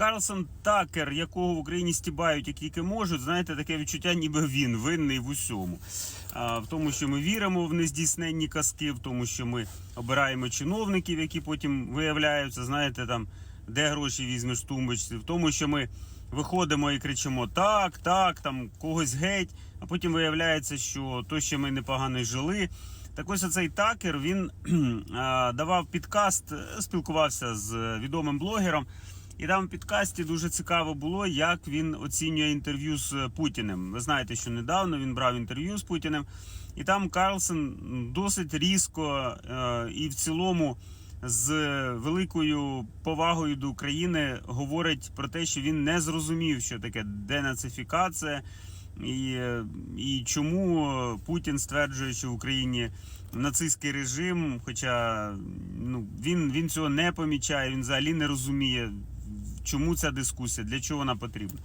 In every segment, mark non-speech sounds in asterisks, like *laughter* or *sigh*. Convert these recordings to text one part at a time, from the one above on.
Карлсон Такер, якого в Україні стібають як тільки можуть, знаєте, таке відчуття, ніби він винний в усьому. А, в тому, що ми віримо в нездійсненні казки, в тому, що ми обираємо чиновників, які потім виявляються, знаєте, там, де гроші візьмеш в тумбочці, в тому, що ми виходимо і кричимо так, так, там когось геть, а потім виявляється, що то, що ми непогано жили. Так ось оцей такер він *clears throat* давав підкаст, е, спілкувався з відомим блогером. І там в підкасті дуже цікаво було, як він оцінює інтерв'ю з Путіним. Ви знаєте, що недавно він брав інтерв'ю з Путіним, і там Карлсон досить різко е, і в цілому з великою повагою до України говорить про те, що він не зрозумів, що таке денацифікація. І, е, і чому Путін стверджує, що в Україні нацистський режим, хоча ну, він, він цього не помічає, він взагалі не розуміє, чому ця дискусія, для чого вона потрібна.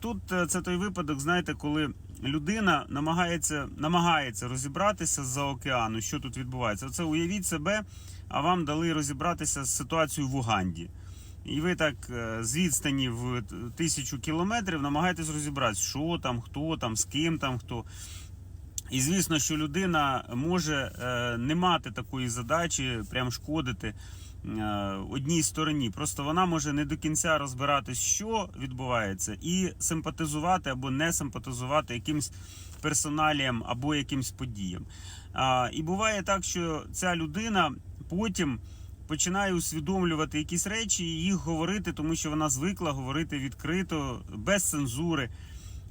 Тут е, це той випадок, знаєте, коли людина намагається, намагається розібратися з-за океану, що тут відбувається. Оце уявіть себе, а вам дали розібратися з ситуацією в Уганді. І ви так е, з відстані в тисячу кілометрів намагаєтесь розібратися, що там, хто там, з ким там хто. І звісно, що людина може е, не мати такої задачі, прям шкодити е, одній стороні. Просто вона може не до кінця розбиратись, що відбувається, і симпатизувати або не симпатизувати якимсь персоналіям або якимсь подіям. І буває так, що ця людина потім починає усвідомлювати якісь речі і їх говорити, тому що вона звикла говорити відкрито, без цензури.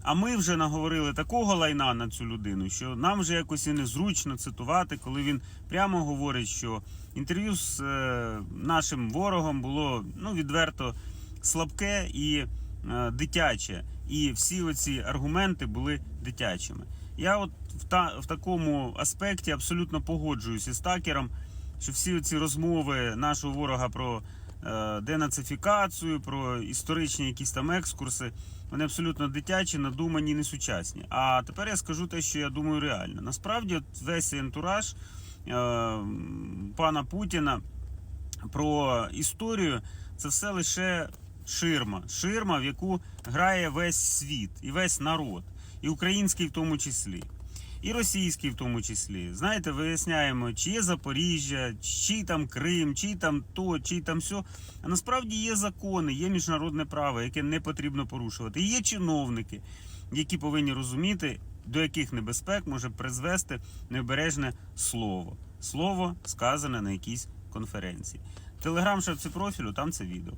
А ми вже наговорили такого лайна на цю людину, що нам вже якось і незручно цитувати, коли він прямо говорить, що інтерв'ю з е, нашим ворогом було ну, відверто слабке і е, дитяче. І всі оці аргументи були дитячими. Я от в, та, в такому аспекті абсолютно погоджуюся з такером, що всі ці розмови нашого ворога про денацифікацію, про історичні якісь там екскурси, вони абсолютно дитячі, надумані, несучасні. А тепер я скажу те, що я думаю реально. Насправді, весь цей антураж е, пана Путіна про історію це все лише ширма. Ширма, в яку грає весь світ і весь народ, і український в тому числі. І російський в тому числі. Знаєте, виясняємо, чи є Запоріжжя, чи там Крим, чи там то, чи там сьо. А насправді є закони, є міжнародне право, яке не потрібно порушувати. І є чиновники, які повинні розуміти, до яких небезпек може призвести необережне слово. Слово сказане на якійсь конференції. Телеграм шапці профілю, там це відео.